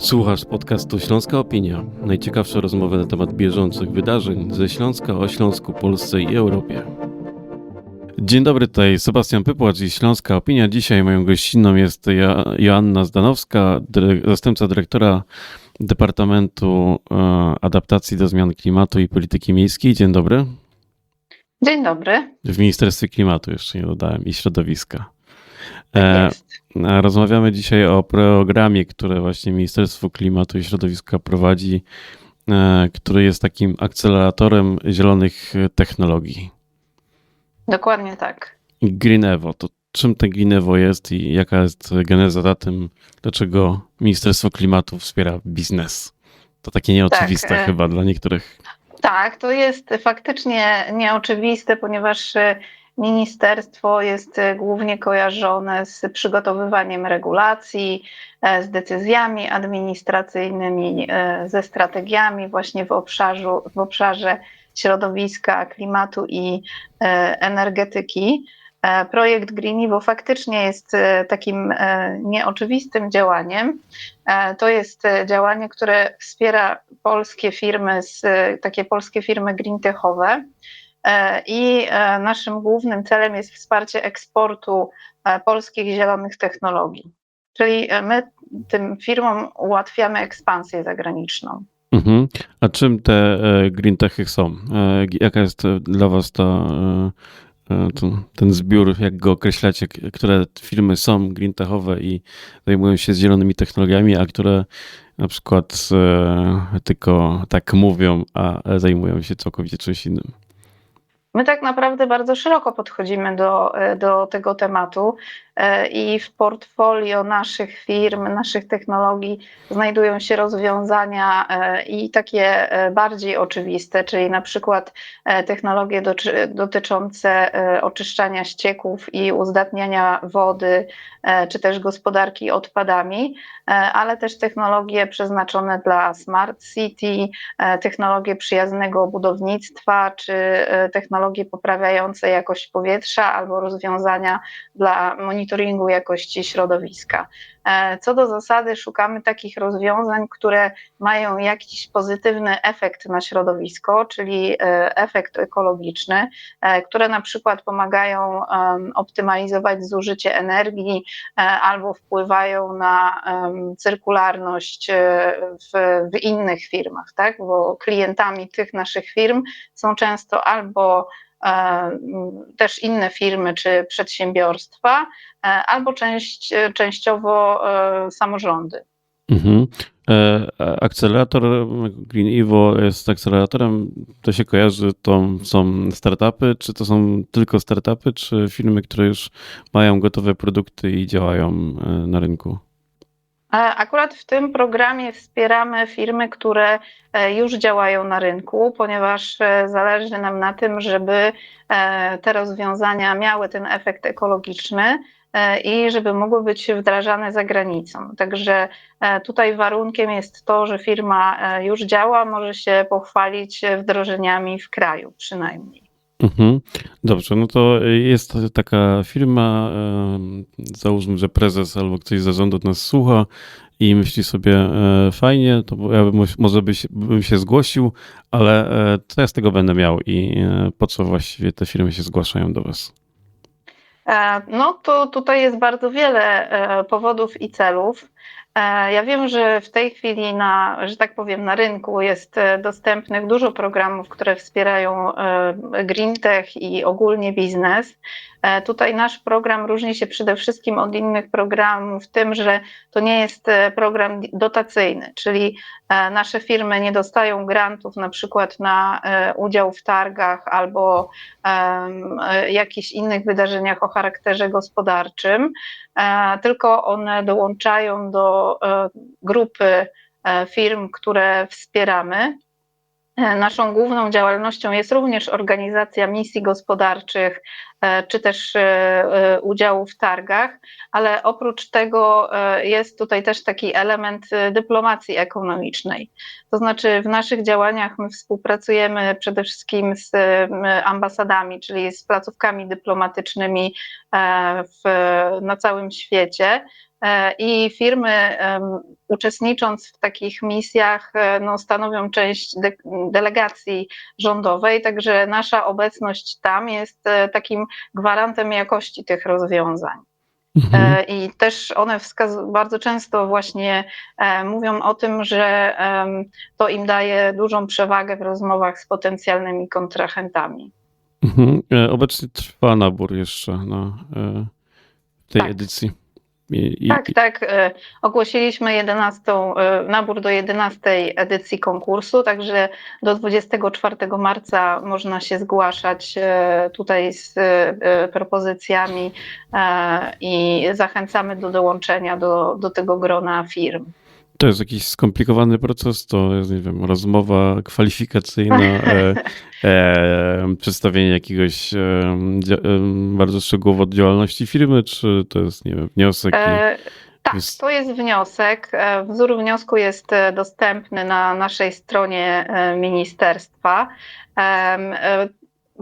Słuchasz podcastu Śląska Opinia. Najciekawsze rozmowy na temat bieżących wydarzeń ze Śląska o Śląsku, Polsce i Europie. Dzień dobry, tutaj Sebastian Pypłacz i Śląska Opinia. Dzisiaj moją gościną jest Jo- Joanna Zdanowska, dyre- zastępca dyrektora Departamentu e, Adaptacji do Zmian Klimatu i Polityki Miejskiej. Dzień dobry. Dzień dobry. W Ministerstwie Klimatu jeszcze nie dodałem i Środowiska. Tak E, jest. Rozmawiamy dzisiaj o programie, które właśnie Ministerstwo Klimatu i Środowiska prowadzi, e, który jest takim akceleratorem zielonych e, technologii. Dokładnie tak. Green Evo, to czym te Green Evo jest i jaka jest geneza za tym, dlaczego Ministerstwo Klimatu wspiera biznes? To takie nieoczywiste Tak, chyba dla niektórych. Tak, to jest faktycznie nieoczywiste, ponieważ ministerstwo jest e, głównie kojarzone z przygotowywaniem regulacji, e, z decyzjami administracyjnymi, e, ze strategiami właśnie w, obszarzu, w obszarze środowiska, klimatu i energetyki. Projekt Greenivo faktycznie jest takim nieoczywistym działaniem. To jest działanie, które wspiera polskie firmy, takie polskie firmy greentechowe. E, I e, naszym głównym celem jest wsparcie eksportu e, polskich zielonych technologii. Czyli my tym firmom ułatwiamy ekspansję zagraniczną. Mhm. A czym te green techy są? Jaka jest dla Was ta, ten, zbiór, jak go określacie, które firmy są green techowe i zajmują się zielonymi technologiami, a które na przykład tylko tak mówią, a zajmują się całkowicie czymś innym? My tak naprawdę bardzo szeroko podchodzimy do, e, do tego tematu e, i w portfolio naszych firm, naszych technologii znajdują się rozwiązania e, i takie bardziej oczywiste, czyli na przykład technologie dotyczące oczyszczania ścieków i uzdatniania wody, czy też gospodarki odpadami, ale też technologie przeznaczone dla smart city, technologie przyjaznego budownictwa, czy e, technologie poprawiające jakość powietrza albo rozwiązania dla monitoringu jakości środowiska. E, Co do zasady, szukamy takich rozwiązań, które mają jakiś pozytywny efekt na środowisko, czyli e, efekt ekologiczny, e, które na przykład pomagają optymalizować zużycie energii albo wpływają na cyrkularność w, w innych firmach, tak? bo klientami tych naszych firm są często albo też inne firmy czy przedsiębiorstwa, e, albo część, e, częściowo e, samorządy. Mhm. E, Akcelerator Green Evo jest akceleratorem, to się kojarzy, to są startupy, czy to są tylko startupy, czy firmy, które już mają gotowe produkty i działają e, na rynku? E, Akurat w tym programie wspieramy firmy, które e, już działają na rynku, ponieważ e, zależy nam na tym, żeby te rozwiązania miały ten efekt ekologiczny i żeby mogły być wdrażane za granicą. Także tutaj warunkiem jest to, że firma już działa, może się pochwalić wdrożeniami w kraju przynajmniej. Mhm. Dobrze, no to jest taka firma, załóżmy, że prezes albo ktoś z zarządu nas słucha i myśli sobie, e, fajnie, to ja bym, może byś, bym się zgłosił, ale e, co ja z tego będę miał i e, po co właściwie te firmy się zgłaszają do Was? No to tutaj jest bardzo wiele powodów i celów. E, Ja wiem, że w tej chwili na, że tak powiem, na rynku jest e, dostępnych dużo programów, które wspierają e, green tech i ogólnie biznes. Tutaj nasz program różni się przede wszystkim od innych programów tym, że to nie jest program dotacyjny, czyli nasze firmy nie dostają grantów na przykład na udział w targach albo jakichś innych wydarzeniach o charakterze gospodarczym, tylko one dołączają do e, grupy e, firm, które wspieramy. E, Naszą główną działalnością jest również organizacja misji gospodarczych czy też e, e, udziału w targach, ale oprócz tego e, jest tutaj też taki element e, dyplomacji ekonomicznej. To znaczy w naszych działaniach my współpracujemy przede wszystkim z ambasadami, czyli z placówkami dyplomatycznymi e, w, na całym świecie. E, I firmy uczestnicząc w takich misjach e, no, stanowią część de delegacji rządowej, także nasza obecność tam jest e, takim gwarantem jakości tych rozwiązań. Mhm. E, I też one bardzo często właśnie e, mówią o tym, że to im daje dużą przewagę w rozmowach z potencjalnymi kontrahentami. Mhm. E, Obecnie trwa nabór jeszcze na tej Tak. edycji. I, i, Tak, tak. e, Ogłosiliśmy 11, e, nabór do 11 edycji konkursu, także do 24 marca można się zgłaszać e, tutaj z propozycjami i zachęcamy do dołączenia do, do tego grona firm. To jest jakiś skomplikowany proces, to jest, nie wiem, rozmowa kwalifikacyjna, e, e, przedstawienie jakiegoś e, e, bardzo szczegółowo działalności firmy, czy to jest, nie wiem, wniosek? I... E, tak, to jest wniosek. E, Wzór wniosku jest dostępny na naszej stronie ministerstwa.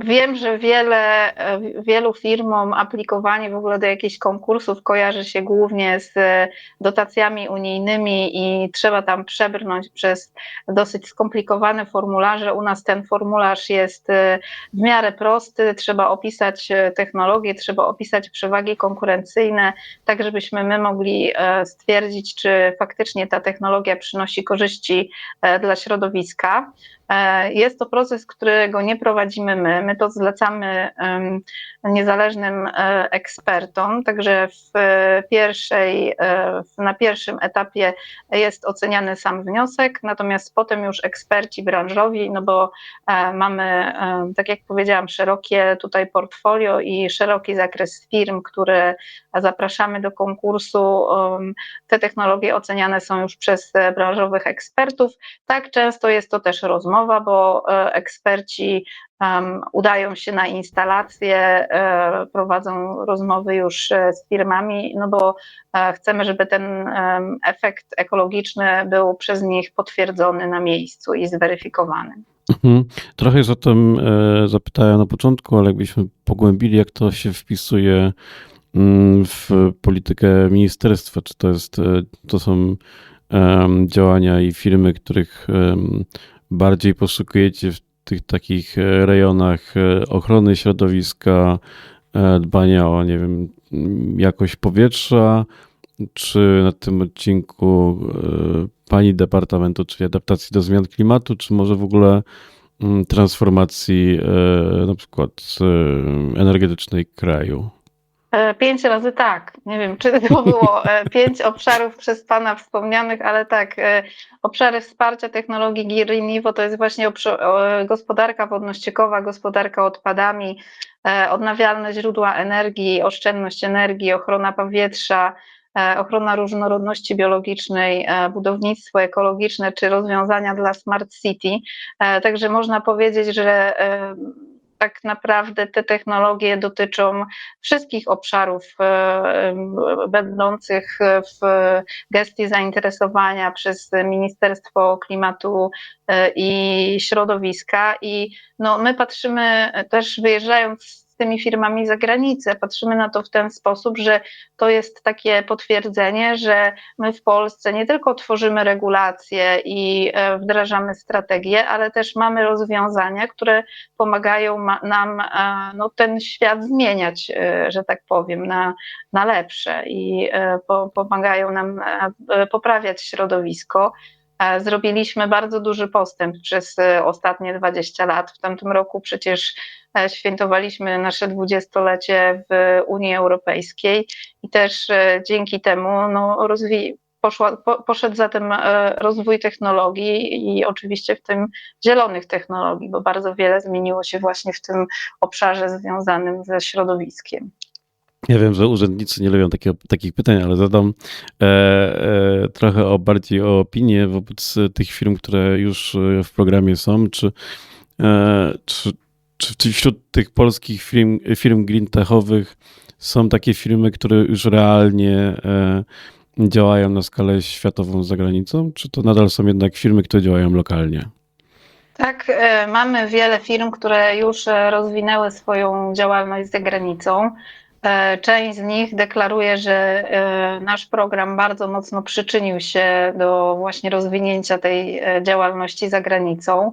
Em, Wiem, że wiele, e, wielu firmom aplikowanie w ogóle do jakichś konkursów kojarzy się głównie z dotacjami unijnymi i trzeba tam przebrnąć przez dosyć skomplikowane formularze. U nas ten formularz jest e, w miarę prosty. Trzeba opisać e, technologię, trzeba opisać przewagi konkurencyjne, tak żebyśmy my mogli stwierdzić, czy faktycznie ta technologia przynosi korzyści dla środowiska. E, Jest to proces, którego nie prowadzimy my. My to zlecamy niezależnym e, ekspertom, także w pierwszej, e, na pierwszym etapie jest oceniany sam wniosek, natomiast potem już eksperci branżowi, no bo mamy, tak jak powiedziałam, szerokie tutaj portfolio i szeroki zakres firm, które zapraszamy do konkursu. Te technologie oceniane są już przez branżowych ekspertów. Tak często jest to też rozmowa, bo e, eksperci em, udają się na instalacje, prowadzą rozmowy już e, z firmami, no bo e, chcemy, żeby ten efekt ekologiczny był przez nich potwierdzony na miejscu i zweryfikowany. Mhm. Trochę już o tym zapytałem na początku, ale jakbyśmy pogłębili, jak to się wpisuje mm, w politykę ministerstwa, czy to jest, to są działania i firmy, których bardziej poszukujecie w tych takich e, rejonach e, ochrony środowiska, e, dbania o, nie wiem, jakość powietrza, czy na tym odcinku pani departamentu, czyli adaptacji do zmian klimatu, czy może w ogóle mm, transformacji na przykład energetycznej kraju? E, Pięć razy tak. Nie wiem, czy to było e, pięć obszarów przez Pana wspomnianych, ale tak, e, obszary wsparcia technologii Green to jest właśnie gospodarka wodno-ściekowa, gospodarka odpadami, odnawialne źródła energii, oszczędność energii, ochrona powietrza, ochrona różnorodności biologicznej, budownictwo ekologiczne czy rozwiązania dla smart city. Także można powiedzieć, że tak naprawdę te technologie dotyczą wszystkich obszarów e, em, będących w gestii zainteresowania przez Ministerstwo Klimatu e, i Środowiska. I no, my patrzymy też wyjeżdżając tymi firmami za granicę, patrzymy na to w ten sposób, że to jest takie potwierdzenie, że my w Polsce nie tylko tworzymy regulacje i e, wdrażamy strategie, ale też mamy rozwiązania, które pomagają ma, nam e, no, ten świat zmieniać, e, że tak powiem, na, na lepsze i po, pomagają nam poprawiać środowisko. Zrobiliśmy bardzo duży postęp przez e, ostatnie 20 lat. W tamtym roku przecież e, świętowaliśmy nasze dwudziestolecie w Unii Europejskiej i też e, dzięki temu no, rozwi- poszła, po, poszedł za tym rozwój technologii i oczywiście w tym zielonych technologii, bo bardzo wiele zmieniło się właśnie w tym obszarze związanym ze środowiskiem. Ja wiem, że urzędnicy nie lubią takie, takich pytań, ale zadam e, e, trochę o, bardziej o opinię wobec tych firm, które już e, w programie są. Czy, e, czy czy, wśród tych polskich firm, firm green techowych są takie firmy, które już realnie e, działają na skalę światową za granicą, czy to nadal są jednak firmy, które działają lokalnie? Tak, e, mamy wiele firm, które już rozwinęły swoją działalność za granicą. E, Część z nich deklaruje, że e, nasz program bardzo mocno przyczynił się do właśnie rozwinięcia tej e, działalności za granicą.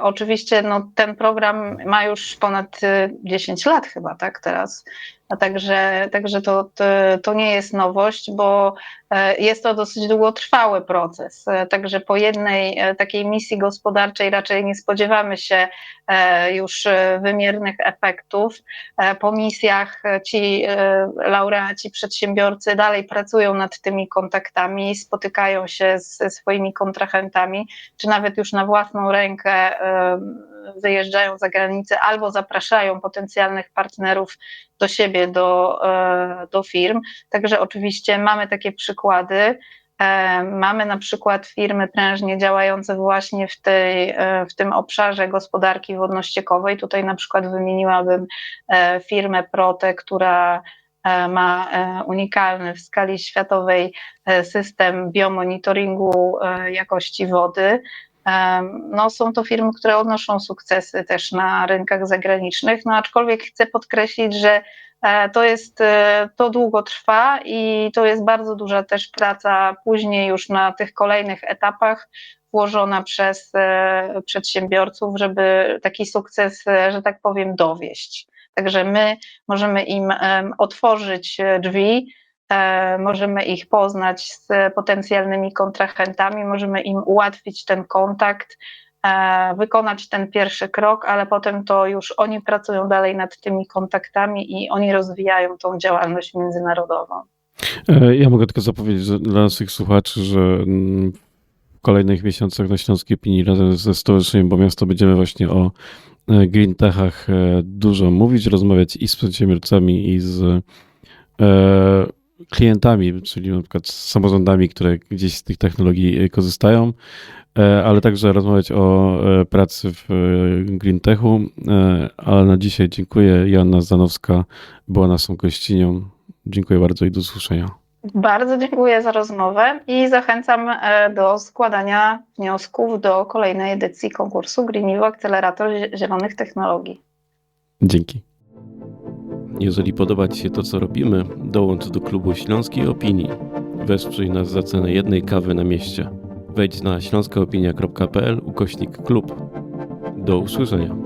Oczywiście no, ten program ma już ponad e, 10 lat chyba, tak teraz. Także, także to, to, to nie jest nowość, bo e, jest to dosyć długotrwały proces. E, Także po jednej e, takiej misji gospodarczej raczej nie spodziewamy się już wymiernych efektów. Po misjach ci laureaci, przedsiębiorcy dalej pracują nad tymi kontaktami, spotykają się ze swoimi kontrahentami, czy nawet już na własną rękę wyjeżdżają za granicę albo zapraszają potencjalnych partnerów do siebie, do, e, do firm. Także oczywiście mamy takie przykłady. E, Mamy na przykład firmy prężnie działające właśnie w, tej, e, w tym obszarze gospodarki wodno-ściekowej. Tutaj na przykład wymieniłabym firmę Prote, która ma unikalny w skali światowej system biomonitoringu jakości wody. No, są to firmy, które odnoszą sukcesy też na rynkach zagranicznych, no aczkolwiek chcę podkreślić, że e, to jest, e, to długo trwa i to jest bardzo duża też praca później już na tych kolejnych etapach włożona przez e, przedsiębiorców, żeby taki sukces, że tak powiem, dowieść. Także my możemy im otworzyć drzwi, możemy ich poznać z potencjalnymi kontrahentami, możemy im ułatwić ten kontakt, e, wykonać ten pierwszy krok, ale potem to już oni pracują dalej nad tymi kontaktami i oni rozwijają tą działalność międzynarodową. E, Ja mogę tylko zapowiedzieć dla naszych słuchaczy, że mm, w kolejnych miesiącach na Śląskiej Opinii razem ze Stowarzyszeniem Bo Miasto będziemy właśnie o e, green techach e, dużo mówić, rozmawiać i z przedsiębiorcami, i z e, klientami, czyli na przykład z samorządami, które gdzieś z tych technologii e, korzystają, e, ale także rozmawiać o e, pracy w e, green techu. Ale na dzisiaj dziękuję. Joanna Zanowska była naszą gościnią. Dziękuję bardzo i do usłyszenia. Bardzo dziękuję za rozmowę i zachęcam do składania wniosków do kolejnej edycji konkursu Greenivo Akcelerator Zie- Zielonych Technologii. Dzięki. Jeżeli podoba Ci się to, co robimy, dołącz do klubu Śląskiej Opinii. Wesprzyj nas za cenę jednej kawy na mieście. Wejdź na śląskaopinia.pl ukośnik klub. Do usłyszenia.